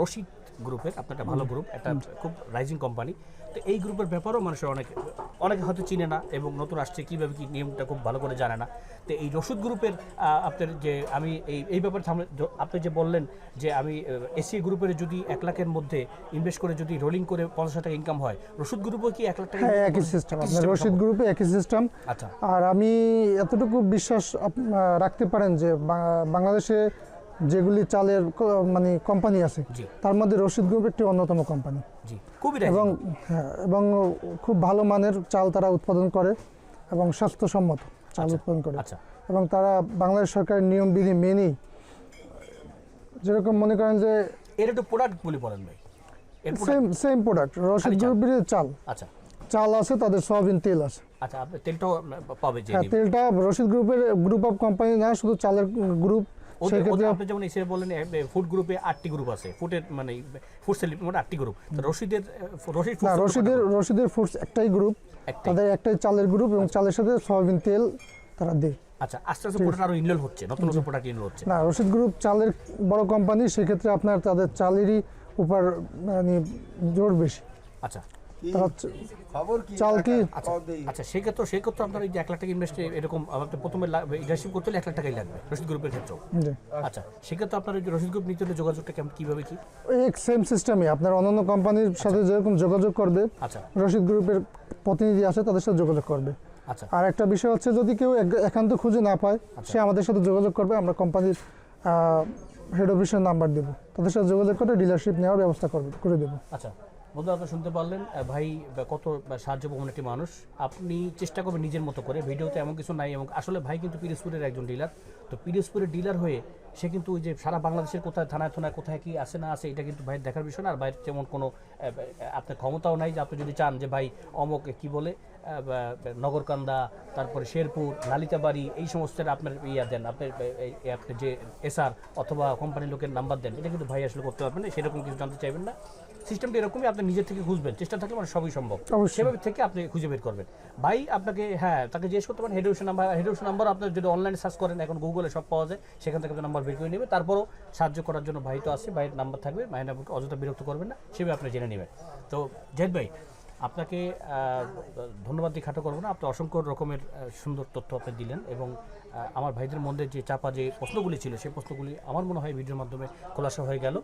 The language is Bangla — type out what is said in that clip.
রশিদ গ্রুপের আপনার একটা ভালো গ্রুপ একটা খুব রাইজিং কোম্পানি তো এই গ্রুপের ব্যাপারেও মানুষের অনেক অনেকে হয়তো চিনে না এবং নতুন আসছে কীভাবে কি নিয়মটা খুব ভালো করে জানে না। তো এই রশিদ গ্রুপের আপনার যে আমি এই এই ব্যাপারে সামনে আপনি যে বললেন যে আমি এসি গ্রুপের যদি এক লাখের মধ্যে ইনভেস্ট করে যদি রোলিং করে পঞ্চাশ টাকা ইনকাম হয় রশিদ গ্রুপও কি এক লাখ টাকা হ্যাঁ একই সিস্টেম আপনার রশিদ গ্রুপে একই সিস্টেম আচ্ছা। আর আমি এতটুকু বিশ্বাস রাখতে পারেন যে বাংলাদেশে যেগুলি চালের মানে কোম্পানি আছে তার মধ্যে রশিদ গ্রুপ একটি অন্যতম কোম্পানি এবং হ্যাঁ এবং খুব ভালো মানের চাল তারা উৎপাদন করে এবং স্বাস্থ্যসম্মত চাল আচ্ছা, উৎপাদন করে। আচ্ছা। এবং তারা বাংলাদেশ সরকারের নিয়ম বিধি মেনেই যেরকম মনে করেন যে এর একটু প্রোডাক্ট বলি বলেন ভাই। সেম সেম প্রোডাক্ট রশিদ? গ্রুপের চাল। আচ্ছা। চাল আছে তাদের সয়াবিন তেল আছে। আচ্ছা তেলটাও পাবে যে হ্যাঁ তেলটা রশিদ গ্রুপের গ্রুপ অফ কোম্পানি না শুধু চালের গ্রুপ আপনি যেমন এসে বললেন ফুড গ্রুপে আটটি গ্রুপ আছে। ফুডের মানে ফুড সেল মানে আটটি গ্রুপ রশিদের রশিদ রশিদের রশিদের ফুডস একটাই গ্রুপ তাদের একটাই চালের গ্রুপ এবং চালের সাথে সয়াবিন তেল তারা দেয়। আচ্ছা আস্তে আস্তে প্রোডাক্ট আরও ইনরোল হচ্ছে নতুন নতুন প্রোডাক্ট ইনরোল হচ্ছে। না রশিদ গ্রুপ চালের বড় কোম্পানি সেক্ষেত্রে আপনার তাদের চালেরই উপর মানে জোর বেশি। আচ্ছা চাল কি? আচ্ছা আচ্ছা। সেক্ষেত্রে সেক্ষেত্রে আপনার এই যে এক লাখ টাকা ইনভেস্ট এরকম আপনার প্রথমে করতে হলে এক লাখ টাকাই লাগবে রশিদ গ্রুপের ক্ষেত্রেও। আচ্ছা সেক্ষেত্রে আপনার এই যে রশিদ গ্রুপ নিতে হলে যোগাযোগটা কেমন কীভাবে কি? এই সেম সিস্টেমই আপনার অন্যান্য কোম্পানির সাথে যেরকম যোগাযোগ করবে আচ্ছা। রশিদ গ্রুপের প্রতিনিধি আছে তাদের সাথে যোগাযোগ করবে। আচ্ছা। আর একটা বিষয় হচ্ছে যদি কেউ একান্ত খুঁজে না পায় সে আমাদের সাথে যোগাযোগ করবে আমরা কোম্পানির হেড অফিসের নাম্বার দেবো। তাদের সাথে যোগাযোগ করে ডিলারশিপ নেওয়ার ব্যবস্থা করবে করে দেবো। আচ্ছা। বন্ধু আপনি শুনতে পারলেন ভাই কত সাহায্য পাবেন একটি মানুষ। আপনি চেষ্টা করবেন নিজের মতো করে, ভিডিওতে এমন কিছু নাই, এবং আসলে ভাই কিন্তু পিরোজপুরের একজন ডিলার তো পিরোজপুরের ডিলার হয়ে সে কিন্তু ওই যে সারা বাংলাদেশের কোথায়, থানায় থানায় কোথায় কি আছে না আছে, এটা কিন্তু ভাইয়ের দেখার বিষয় না। আর ভাইয়ের যেমন কোনো আপনার ক্ষমতাও নাই যে আপনি যদি চান যে ভাই অমক কি বলে নগরকান্দা তারপরে শেরপুর নালিতাবাড়ি এই সমস্ত আপনার ইয়া দেন আপনার যে এসআর অথবা কোম্পানির লোকের নাম্বার দেন এটা কিন্তু ভাই আসলে করতে পারবেন না সেরকম কিছু জানতে চাইবেন না। সিস্টেমটা এরকমই আপনি নিজের থেকে খুঁজবেন চেষ্টা থাকলে মানে সবই সম্ভব। সেভাবে থেকে আপনি খুঁজে বের করবেন। ভাই আপনাকে হ্যাঁ তাকে জিজ্ঞেস করতে পারেন হেডওয়েশন নাম্বার হেডওয়েশন নাম্বার আপনার যদি অনলাইনে সার্চ করেন এখন গুগলে সব পাওয়া যায় সেখান থেকে নাম্বার বের করে নেবে তারপরও সাহায্য করার জন্য ভাই তো আছে ভাইয়ের নাম্বার থাকবে ভাইয়ের নাম্বারকে অযথা বিরক্ত করবেন না সেভাবে আপনি জেনে নেবেন। তো জেদ ভাই আপনাকে ধন্যবাদ দিয়ে খাটো করব না। আপনি অসংখ্য রকমের সুন্দর তথ্য আপনি দিলেন এবং আমার ভাইদের মধ্যে যে চাপা যে প্রশ্নগুলি ছিল, সেই প্রশ্নগুলি আমার মনে হয় ভিডিওর মাধ্যমে খোলাসা হয়ে গেল।